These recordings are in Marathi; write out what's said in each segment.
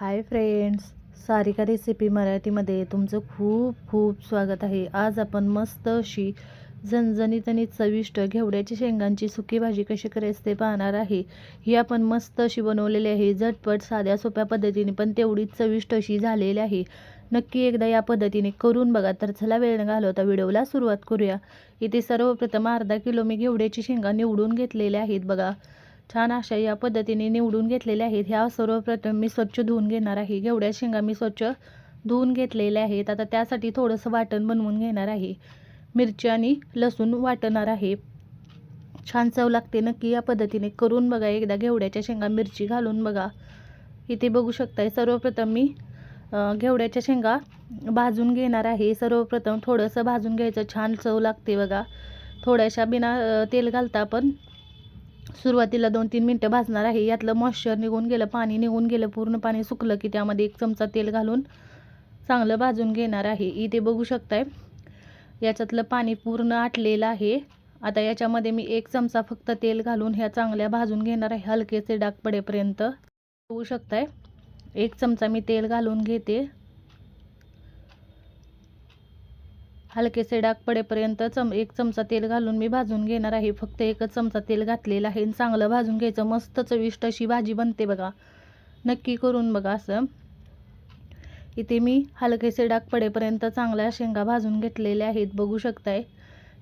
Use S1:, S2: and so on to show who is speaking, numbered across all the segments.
S1: हाय फ्रेंड्स सारिका रेसिपी मराठीमध्ये तुमचं खूप खूप स्वागत आहे. आज आपण मस्त अशी झणझणीत आणि चविष्ट घेवड्याची शेंगांची सुकी भाजी कशी करायची ते पाहणार आहे. ही आपण मस्त अशी बनवलेली आहे. झटपट साध्या सोप्या पद्धतीने पण तेवढीच चविष्ट अशी झालेली आहे. नक्की एकदा या पद्धतीने करून बघा. तर चला वेळ न घालवता व्हिडिओला सुरुवात करूया. इथे सर्वप्रथम अर्धा किलो मी घेवड्याची शेंगा निवडून घेतलेल्या आहेत बघा. छान अशा या पद्धतीने निवडून घेतलेल्या आहेत. ह्या सर्वप्रथम मी स्वच्छ धुवून घेणार आहे. घेवड्या शेंगा मी स्वच्छ धुवून घेतलेल्या आहेत. आता त्यासाठी थोडंसं वाटण बनवून घेणार आहे. मिरची आणि लसूण वाटणार आहे. छान चव लागते नक्की या पद्धतीने करून बघा. एकदा घेवड्याच्या शेंगा मिरची घालून बघा. इथे बघू शकताय सर्वप्रथम मी घेवड्याच्या शेंगा भाजून घेणार आहे. सर्वप्रथम थोडंसं भाजून घ्यायचं. छान चव लागते बघा. थोड्याशा बिना तेल घालता आपण सुरुवातीला दोन तीन मिनटं भाजणार आहे. यातलं मॉइश्चर निघून गेलं पाणी निघून गेलं पूर्ण पाणी सुकलं की त्यामध्ये एक चमचा तेल घालून चांगलं भाजून घेणार आहे. इथे बघू शकताय याच्यातलं पाणी पूर्ण आटलेलं आहे. आता याच्यामध्ये मी एक चमचा फक्त तेल घालून ह्या चांगल्या भाजून घेणार आहे हलकेसे डाग पडेपर्यंत. बघू शकताय एक चमचा मी तेल घालून घेते. हलकेसे डाग पडेपर्यंत चम एक चमचा तेल घालून मी भाजून घेणार आहे. फक्त एकच चमचा तेल घातलेलं आहे आणि चांगलं भाजून घ्यायचं. मस्त चविष्ट अशी भाजी बनते बघा. नक्की करून बघा असं. इथे मी हलकेसे डाग पडेपर्यंत चांगल्या शेंगा भाजून घेतलेल्या आहेत. बघू शकताय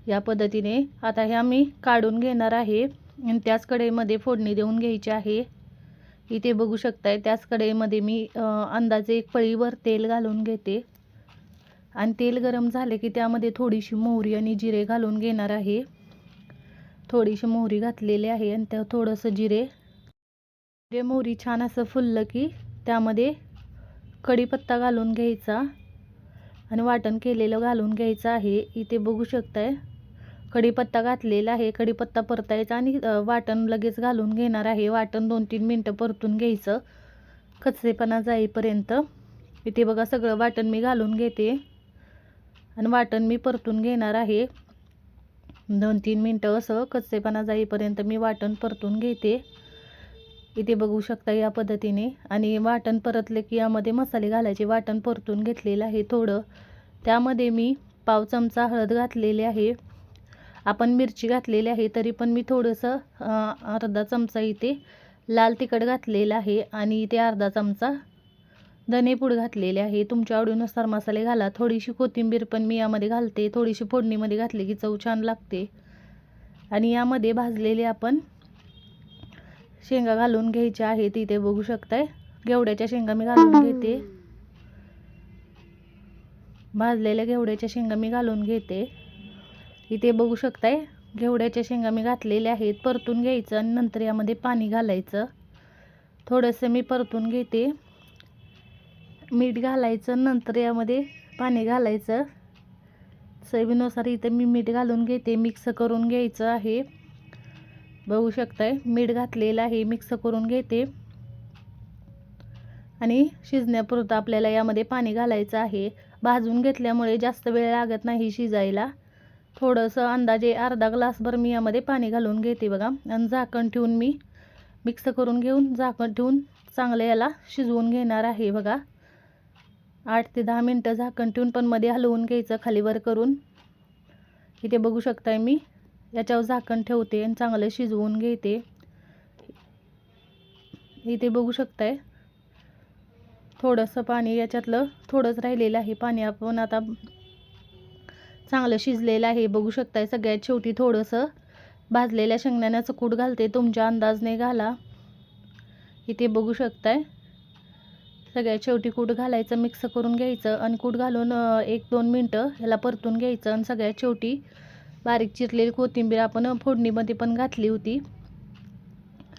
S1: या पद्धतीने. आता ह्या मी काढून घेणार आहे आणि त्याच कढईमध्ये फोडणी देऊन घ्यायची आहे. इथे बघू शकताय त्याच कढईमध्ये मी अंदाजे एक पळीवर तेल घालून घेते. आणि तेल गरम झाले की त्यामध्ये थोडीशी मोहरी आणि जिरे घालून घेणार आहे. थोडीशी मोहरी घातलेली आहे आणि त्या थोडंसं जिरे. जिरे मोहरी छान असं फुललं की त्यामध्ये कढीपत्ता घालून घ्यायचा आणि वाटण केलेलं घालून घ्यायचं आहे. इथे बघू शकताय कढीपत्ता घातलेला आहे. कढीपत्ता परतायचा आणि वाटण लगेच घालून घेणार आहे. वाटण दोन तीन मिनटं परतून घ्यायचं. कचरेपणा जाईपर्यंत. इथे बघा सगळं वाटण मी घालून घेते. आणि वाटण मी परतून घेणार आहे. दोन तीन मिनटं असं कच्चेपणा जाईपर्यंत मी वाटण परतून घेते. इथे बघू शकता या पद्धतीने. आणि वाटण परतले की यामध्ये मसाले घालायचे. वाटण परतून घेतलेलं आहे थोडं. त्यामध्ये मी पाव चमचा हळद घातलेली आहे. आपण मिरची घातलेली आहे तरी पण मी थोडंसं अर्धा चमचा इथे लाल तिखट घातलेलं आहे. आणि इथे अर्धा चमचा धनेपूड घातलेले आहे. तुमच्या आवडीनुसार मसाले घाला. थोडीशी कोथिंबीर पण मी यामध्ये घालते. थोडीशी फोडणीमध्ये घातली की चव छान लागते. आणि यामध्ये भाजलेले आपण शेंगा घालून घ्यायच्या आहेत. इथे बघू शकताय. घेवड्याच्या शेंगा मी घालून घेते. भाजलेल्या घेवड्याच्या शेंगा मी घालून घेते. इथे बघू शकताय. घेवड्याच्या शेंगा मी घातलेल्या आहेत. परतून घ्यायचं आणि नंतर यामध्ये पाणी घालायचं. थोडंसं मी परतून घेते. मीठ घालायचं नंतर यामध्ये पाणी घालायचं. चवीनुसार इथे मी मीठ घालून घेते मिक्स करून घ्यायचं आहे. बघू शकताय मीठ घातलेलं आहे मिक्स करून घेते. आणि शिजण्यापुरतं आपल्याला यामध्ये पाणी घालायचं आहे. भाजून घेतल्यामुळे जास्त वेळ लागत नाही शिजायला. थोडंसं अंदाजे अर्धा ग्लासभर मी यामध्ये पाणी घालून घेते बघा. आणि झाकण ठेवून मी मिक्स करून घेऊन झाकण ठेवून चांगलं याला शिजवून घेणार आहे बघा. आठ ते दहा मिनटं झाकण ठेवून पण मध्ये हलवून घ्यायचं खालीवर करून. इथे बघू शकताय मी. याच्यावर झाकण ठेवते आणि चांगलं शिजवून घेते. इथे बघू शकताय. थोडंसं पाणी याच्यातलं थोडंच राहिलेलं आहे. पाणी आपण आता चांगलं शिजलेलं आहे. बघू शकताय सगळ्यात शेवटी थोडंसं भाजलेल्या शेंगदाण्याचं कूट घालते. तुमच्या अंदाजने घाला. इथे बघू शकताय. सगळ्यात शेवटी कूट घालायचं मिक्स करून घ्यायचं आणि कूट घालून एक दोन मिनटं ह्याला परतून घ्यायचं आणि सगळ्यात शेवटी बारीक चिरलेली कोथिंबीर आपण फोडणीमध्ये पण घातली होती.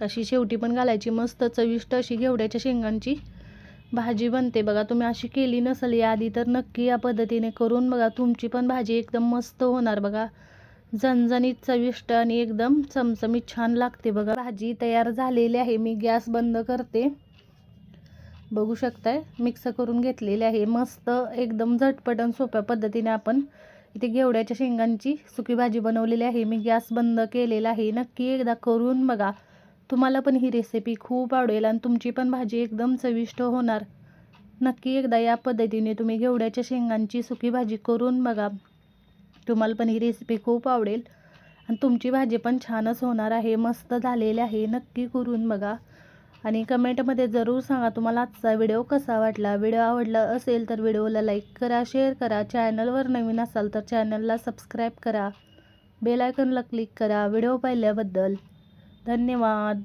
S1: अशी शेवटी पण घालायची मस्त चविष्ट अशी घेवड्याच्या शेंगांची भाजी बनते. बघा तुम्ही अशी केली नसेल याआधी तर नक्की या पद्धतीने करून बघा. तुमची पण भाजी एकदम मस्त होणार बघा. झणझणीत चविष्ट आणि एकदम चमचमीत छान लागते बघा. भाजी तयार झालेली आहे. मी गॅस बंद करते. बघू शकताय. मिक्स करून घेतलेले आहे. मस्त एकदम झटपट आणि सोप्या पद्धतीने आपण इथे घेवड्याच्या शेंगांची सुकी भाजी बनवलेली आहे. मी गॅस बंद केलेला आहे. नक्की एकदा करून बघा. तुम्हाला पण ही रेसिपी खूप आवडेल आणि तुमची पण भाजी एकदम चविष्ट होणार. नक्की एकदा या पद्धतीने तुम्ही घेवड्याच्या शेंगांची सुकी भाजी करून बघा. तुम्हाला पण ही रेसिपी खूप आवडेल. आणि तुमची भाजी पण छानच होणार आहे. मस्त झालेली आहे. नक्की करून बघा. आणि कमेंटमध्ये जरूर सांगा तुम्हाला आजचा व्हिडिओ कसा वाटला. व्हिडिओ आवडला असेल तर व्हिडिओला लाईक करा शेअर करा. चॅनलवर नवीन असाल तर चॅनलला सबस्क्राईब करा. बेलायकनला क्लिक करा. व्हिडिओ पाहिल्याबद्दल धन्यवाद.